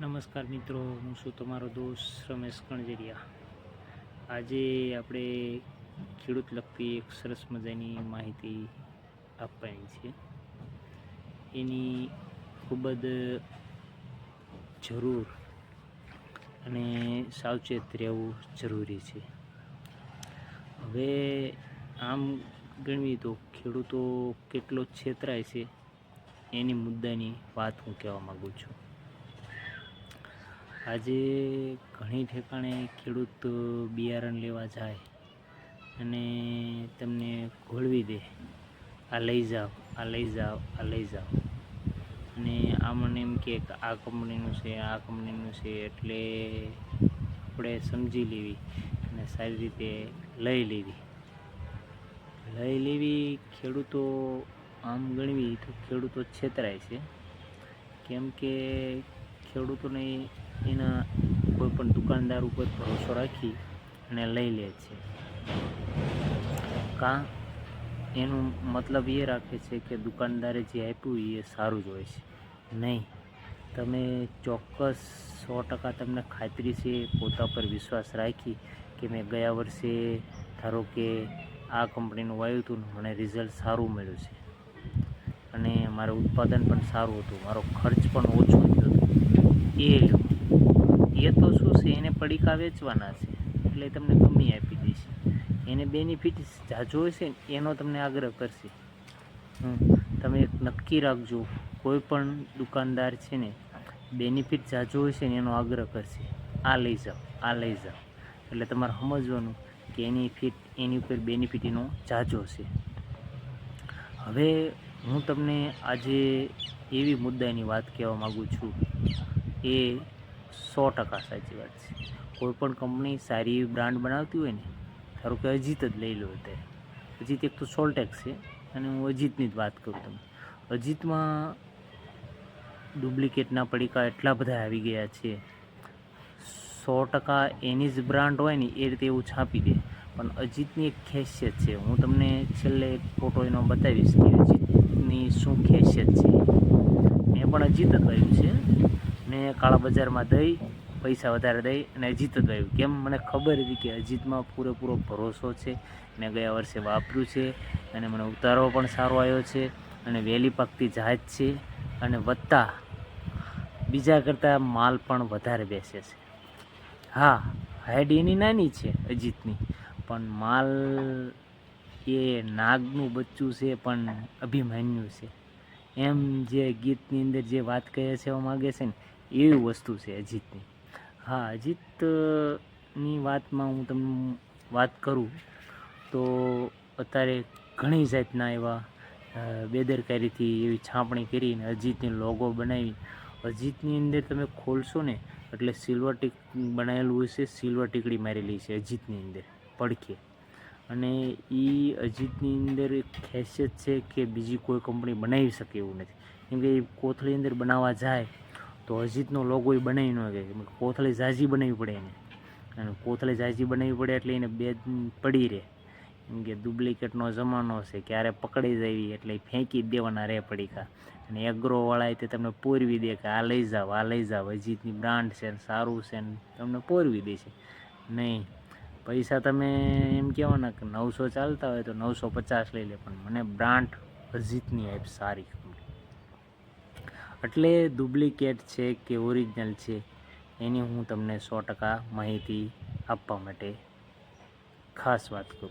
નમસ્કાર મિત્રો, હું છું તમારો દોસ્ત રમેશ કણજરિયા. આજે આપણે ખેડૂત લગતી એક સરસ મજાની માહિતી આપવાની છે. એની ખૂબ જ જરૂર અને સાવચેત રહેવું જરૂરી છે. હવે આમ ગણવી તો ખેડૂતો કેટલો છેતરાય છે, એની મુદ્દાની વાત હું કહેવા માગું છું. આજે ઘણી ઠેકાણે ખેડૂત બિયારણ લેવા જાય અને તમને ઘોળવી દે. આ લઈ જાઓ, આ લઈ જાઓ, આ લઈ જાઓ. અને આ મને એમ કે આ કંપનીનું છે, આ કંપનીનું છે એટલે આપણે સમજી લેવી અને સારી રીતે લઈ લેવી. લઈ લેવી ખેડૂતો આમ ગણવી તો ખેડૂતો છેતરાય છે. કેમ કે ખેડૂતોને એના કોઈ પણ દુકાનદાર ઉપર ભરોસો રાખી અને લઈ લે છે. કાં, એનું મતલબ એ રાખે છે કે દુકાનદારે જે આપ્યું એ સારું જ હોય છે. નહીં, તમે ચોક્કસ સો ટકા તમને ખાતરી છે, પોતા પર વિશ્વાસ રાખી કે મેં ગયા વર્ષે ધારો કે આ કંપનીનું વાયું હતું મને રિઝલ્ટ સારું મળ્યું છે. અને મારું ઉત્પાદન પણ સારું હતું, મારો ખર્ચ પણ ઓછો થયો હતો એ લો એ તો શું છે એને પડીકા વેચવાના છે, એટલે તમને કમી આપી દેશે એને બેનિફિટ જાજો હશે ને, એનો તમને આગ્રહ કરશે. તમે એક નક્કી રાખજો, કોઈ પણ દુકાનદાર છે ને બેનિફિટ જાજો હશે ને, એનો આગ્રહ કરશે. આ લઈ જાઓ, આ લઈ જાઓ. એટલે તમારે સમજવાનું કે એની ફિટ એની ઉપર બેનિફિટ એનો જાજો છે હવે હું તમને આજે એવી મુદ્દાની વાત કહેવા માગું છું. એ સો ટકા સાચી વાત છે. કોઈ પણ કંપની સારી એવી બ્રાન્ડ બનાવતી હોય ને, ધારો કે અજીત જ લઈ લો અત્યારે અજીત એક તો સોલ્ટેક્સ છે અને હું અજીતની જ વાત કરું તમને. અજીતમાં ડુપ્લિકેટના પડીકા એટલા બધા આવી ગયા છે. સો ટકા એની જ બ્રાન્ડ હોય ને, એ રીતે એવું છાપી દે. પણ અજીતની એક ખાસિયત છે, હું તમને છેલ્લે એક ફોટો એનો બતાવીશ કે અજીતની શું ખાસિયત છે. મેં પણ અજીત જ કર્યું છે. મેં કાળા બજારમાં દઈ, પૈસા વધારે દઈ અને અજીત જ વાવ્યું કેમ મને ખબર હતી કે અજીતમાં પૂરેપૂરો ભરોસો છે. મેં ગયા વર્ષે વાપર્યું છે અને મને ઉતારો પણ સારો આવ્યો છે અને વહેલી પાકતી જહાજ છે અને વધતા બીજા કરતાં માલ પણ વધારે બેસે છે. હા હાઈડ એની નાની છે અજીતની, પણ માલ એ નાગનું બચ્ચું છે પણ અભિમાન્યુ છે. એમ જે ગીતની અંદર જે વાત કહે છે માગે છે ને એવી વસ્તુ છે અજીતની. હા, અજીતની વાતમાં હું તમને વાત કરું તો અત્યારે ઘણી જાતના એવા બેદરકારીથી એવી છાપણી કરીને અજીતની લોગો બનાવી. અજીતની અંદર તમે ખોલશો ને, એટલે સિલ્વર ટીક બનાવેલું હોય છે સિલ્વર ટીકડી મારેલી છે અજીતની અંદર, પડખે. અને એ અજીતની અંદર ખાસિયત છે કે બીજી કોઈ કંપની બનાવી શકે એવું નથી. કેમ કે એ કોથળી અંદર બનાવવા જાય તો અજીતનો લોગો એ બનાવી ન શકે. કોથળી ઝાઝી બનાવવી પડે એને. અને કોથળી ઝાઝી બનાવવી પડે એટલે એને બે પડી રહે. એમ કે ડુપ્લિકેટનો જમાનો છે. ક્યારે પકડી જાય એટલે ફેંકી દેવાના રહે પડીકા અને એગ્રોવાળાએ તે તમને પોરવી દે કે આ લઈ જાઓ આ લઈ જાઓ અજીતની બ્રાન્ડ છે ને સારું છે ને તમને પોરવી દે છે નહીં. પૈસા તમે એમ કહેવાના કે નવસો ચાલતા હોય તો નવસો પચાસ લઈ લે. પણ મને બ્રાન્ડ અજીતની આપ સારી એટલે ડુપ્લિકેટ છે કે ઓરિજિનલ છે, એની હું તમને સો ટકા માહિતી આપવા માટે ખાસ વાત કરું.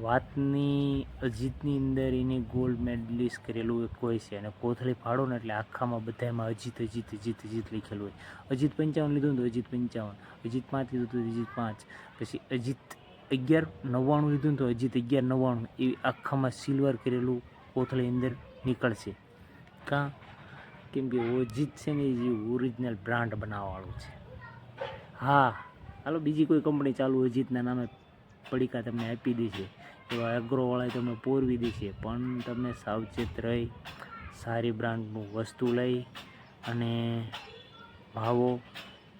વાતની, અજીતની અંદર એની ગોલ્ડ મેડલિસ્ટ કરેલું એક હોય છે અને કોથળી ફાડો ને એટલે આખામાં બધામાં અજીત અજીત અજીત અજીત લખેલું હોય. અજીત પંચાવન લીધું હતું અજીત પંચાવન. અજીત પાંચ લીધું હતું અજીત પાંચ. પછી અજીત અગિયાર નવ્વાણું લીધું હતું અજીત અગિયાર નવ્વાણું. એ આખામાં સિલ્વર કરેલું કોથળી અંદર નીકળશે. કાં? કેમ કે અજીત છે ને એ ઓરિજિનલ બ્રાન્ડ બનાવવાળું છે. હા, હાલો, બીજી કોઈ કંપની ચાલુ અજીતના નામે પડીકા તમને આપી દેશે. એવા એગ્રોવાળાએ તમને પોરવી દેશે. પણ તમે સાવચેત રહી, સારી બ્રાન્ડનું વસ્તુ લઈ અને ભાવો,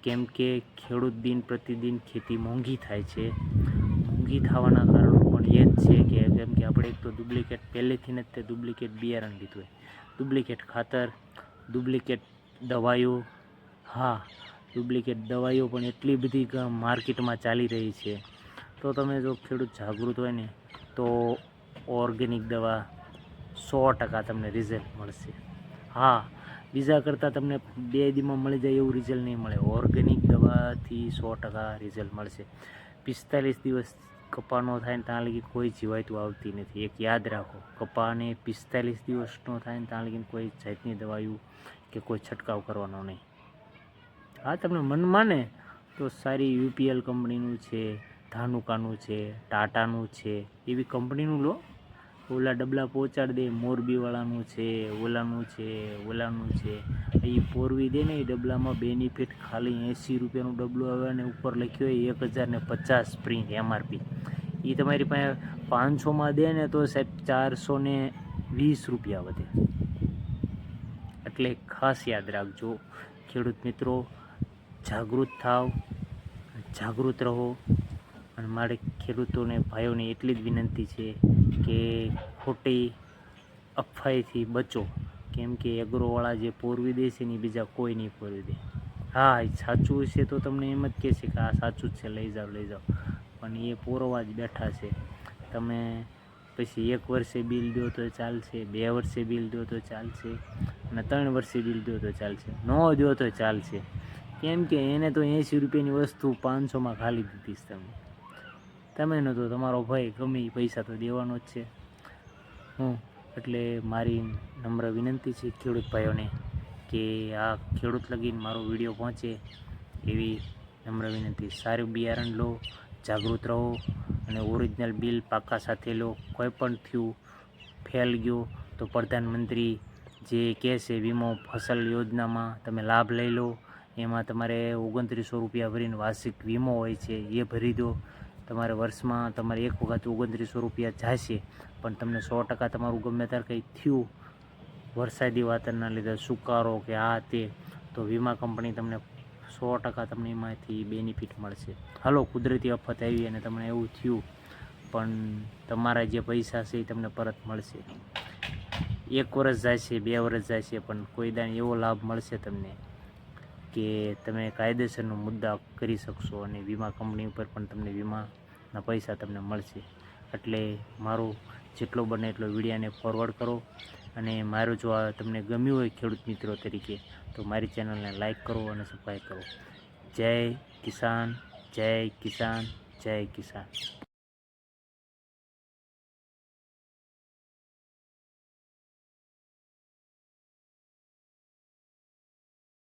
કેમ કે ખેડૂત દિન પ્રતિદિન ખેતી મોંઘી થાય છે. મોંઘી થવાના કારણો પણ એ જ છે કે, કેમ કે આપણે એક તો ડુપ્લિકેટ પહેલેથી જ તે ડુપ્લિકેટ બિયારણ લીધું હોય. ડુપ્લિકેટ ખાતર, ડુપ્લિકેટ દવાઈઓ હા, ડુપ્લિકેટ દવાઈઓ પણ એટલી બધી માર્કેટમાં ચાલી રહી છે. તો તમે જો ખેડૂત જાગૃત હોય ને, તો ઓર્ગેનિક દવા સો ટકા તમને રિઝલ્ટ મળશે. હા, બીજા કરતાં તમને બે દીમાં મળી જાય એવું રિઝલ્ટ નહીં મળે. ઓર્ગેનિક દવાથી સો ટકા રિઝલ્ટ મળશે. પિસ્તાલીસ દિવસ કપાનો થાય ને ત્યાં લગી કોઈ જીવાતું આવતી નથી. એક યાદ રાખો કપાને પિસ્તાલીસ દિવસનો થાય ને ત્યાં લગી કોઈ જાતની દવાયું કે કોઈ છંટકાવ કરવાનો નહીં. હા, તમને મન માને તો સારી યુપીએલ કંપનીનું છે, ધાનુકાનું છે, ટાટાનું છે, એવી કંપનીનું લો. ઓલા ડબલા પહોંચાડી દે, મોરબીવાળાનું છે, ઓલાનું છે ઓલાનું છે. એ પોરવી દે ને એ ડબલામાં બેનિફિટ ખાલી એંસી રૂપિયાનું ડબલું આવે અને ઉપર લખ્યું હોય એક હજાર ને પચાસ પ્રિન્ટ એમઆરપી એ તમારી પાસે પાંચસોમાં દે ને તો સાહેબ ચારસો ને વીસ રૂપિયા વધે. એટલે ખાસ યાદ રાખજો, ખેડૂત મિત્રો, જાગૃત થાવ, જાગૃત રહો અને મારે ખેડૂતોને, ભાઈઓને એટલી જ વિનંતી છે કે ખોટી અફવાઈથી બચો. કેમ કે એગ્રોવાળા જે પોરવી દે છે ને બીજા કોઈ નહીં પોરવી દે. હા સાચું છે તો તમને એમ જ કહેશે કે આ સાચું જ છે, લઈ જાઓ લઈ જાઓ. પણ એ પોરવા જ બેઠા છે. તમે પછી એક વર્ષે બિલ દો તો ચાલશે, બે વર્ષે બિલ દો તો ચાલશે, અને ત્રણ વર્ષે બિલ દો તો ચાલશે, ન દો તો ચાલશે. કેમ કે એને તો એંસી રૂપિયાની વસ્તુ પાંચસોમાં ખાલી દીધી તમે. તમે તો તમારો ભાઈ ગમે એ પૈસા તો દેવાનો જ છે. હું એટલે મારી નમ્ર વિનંતી છે ખેડૂત ભાઈઓને કે આ ખેડૂત લગીને મારો વીડિયો પહોંચે એવી નમ્ર વિનંતી. સારું બિયારણ લો, જાગૃત રહો અને ઓરિજિનલ બિલ પાકા સાથે લો. કોઈ પણ થયું, ફેલ ગયો તો પ્રધાનમંત્રી જે કહે છે વીમો ફસલ યોજનામાં તમે લાભ લઈ લો. એમાં તમારે ઓગણત્રીસો રૂપિયા ભરીને વાર્ષિક વીમો હોય છે, એ ભરી દો. તમારે વર્ષમાં તમારે એક વખત ઓગણત્રીસો રૂપિયા જશે, પણ તમને સો ટકા તમારું ગમે ત્યારે કંઈ થયું, વરસાદી વાતાવરણના લીધે સુકારો કે આ તે, તો વીમા કંપની તમને સો ટકા તમને એમાંથી બેનિફિટ મળશે. હલો, કુદરતી આફત આવી અને તમને એવું થયું, પણ તમારા જે પૈસા છે એ તમને પરત મળશે. એક વર્ષ જાય છે બે વર્ષ જાય છે પણ કોઈ દાણ એવો લાભ મળશે તમને. કે તમે કાયદેસરનો મુદ્દા કરી શકશો અને વીમા કંપની ઉપર પણ તમને વીમાના પૈસા તમને મળશે. એટલે મારો જેટલો બને એટલો વિડીયાને ફોરવર્ડ કરો અને મારું જો આ તમને ગમ્યું હોય ખેડૂત મિત્રો તરીકે, તો મારી ચેનલને લાઈક કરો અને સબસ્ક્રાઈબ કરો. જય કિસાન જય કિસાન જય કિસાન.